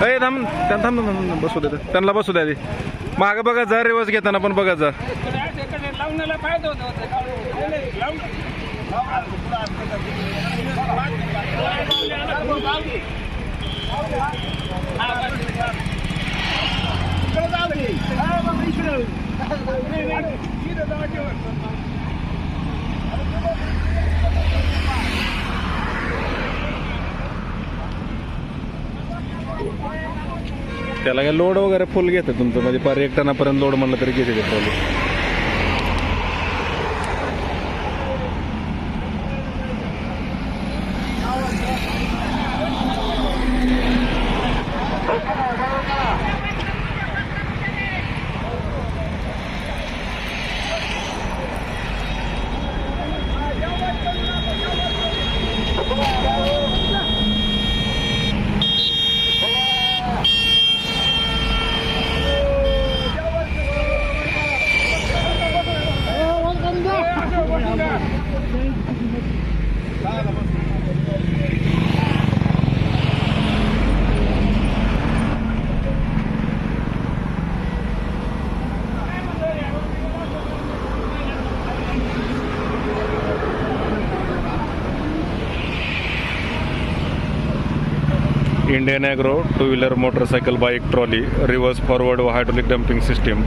अरे थांब त्यांना थांब थांब, थांब बसू द्या त्यांना बसू द्या मागं बघा जा रिवर्स घेताना पण बघा जा. लावण्याला त्याला काय लोड वगैरे फुल घेते तुमचं. म्हणजे पर्यटनापर्यंत लोड म्हणलं तरी घेते ते Indian agro two wheeler motorcycle bike trolley reverse forward व हायड्रोलिक डम्पिंग सिस्टीम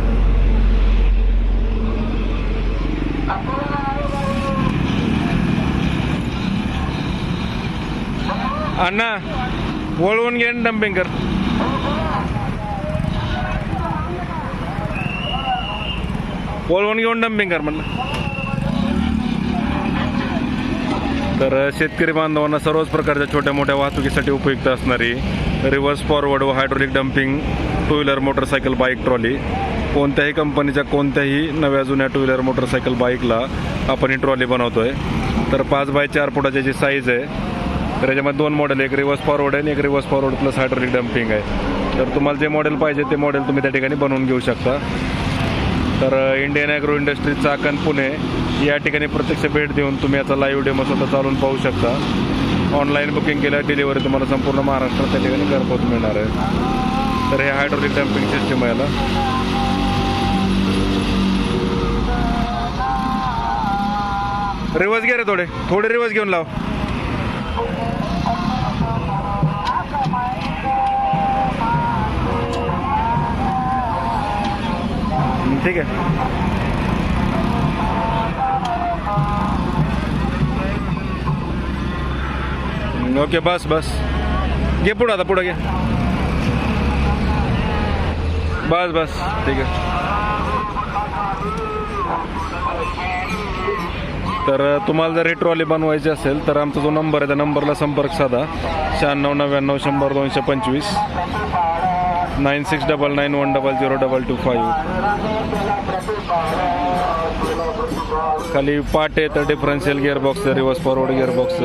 अण्णा वळवून घे डम्पिंग कर वळवून घेऊन डम्पिंग कर म्हणलं तर शेतकरी बांधवांना सर्वच प्रकारच्या छोट्या मोठ्या वाहतुकीसाठी उपयुक्त असणारी रिव्हर्स फॉरवर्ड व hydraulic dumping two wheeler motorcycle bike trolley कोणत्याही कंपनीच्या कोणत्याही नव्या जुन्या टू व्हीलर मोटरसायकल बाईकला आपण ही ट्रॉली बनवतोय तर पाच बाय चार फुटाची जी साईज आहे तर याच्यामध्ये दोन मॉडेल एक रिव्हर्स फॉरवर्ड आहे आणि एक reverse forward plus hydraulic dumping आहे. तर तुम्हाला जे मॉडेल पाहिजे ते मॉडेल तुम्ही त्या ठिकाणी बनवून घेऊ शकता. तर Indian Agro Industries Chakan Pune या ठिकाणी प्रत्यक्ष भेट देऊन तुम्ही याचा लाईव्ह डेमो स्वतः चालून पाहू शकता. ऑनलाईन बुकिंग केल्या डिलिव्हरी तुम्हाला संपूर्ण महाराष्ट्रात त्या ठिकाणी घरपोच मिळणार आहे. तर हे हायड्रोलिक डम्पिंग सिस्टीम आहे याला. रिवर्स घे रे थोडे. थोडे रिवर्स घेऊन लाव. ठीक आहे. ओके बस बस. घे पुढं आता पुढं घे. बस बस. ठीक आहे. तर तुम्हाला जर ही ट्रॉली बनवायची असेल तर आमचा जो नंबर आहे त्या नंबरला संपर्क साधा. शहाण्णव नव्याण्णव शंभर दोनशे पंचवीस. Nine six double nine one double zero double two five. खाली पाट आहे तर differential gear box reverse forward gear box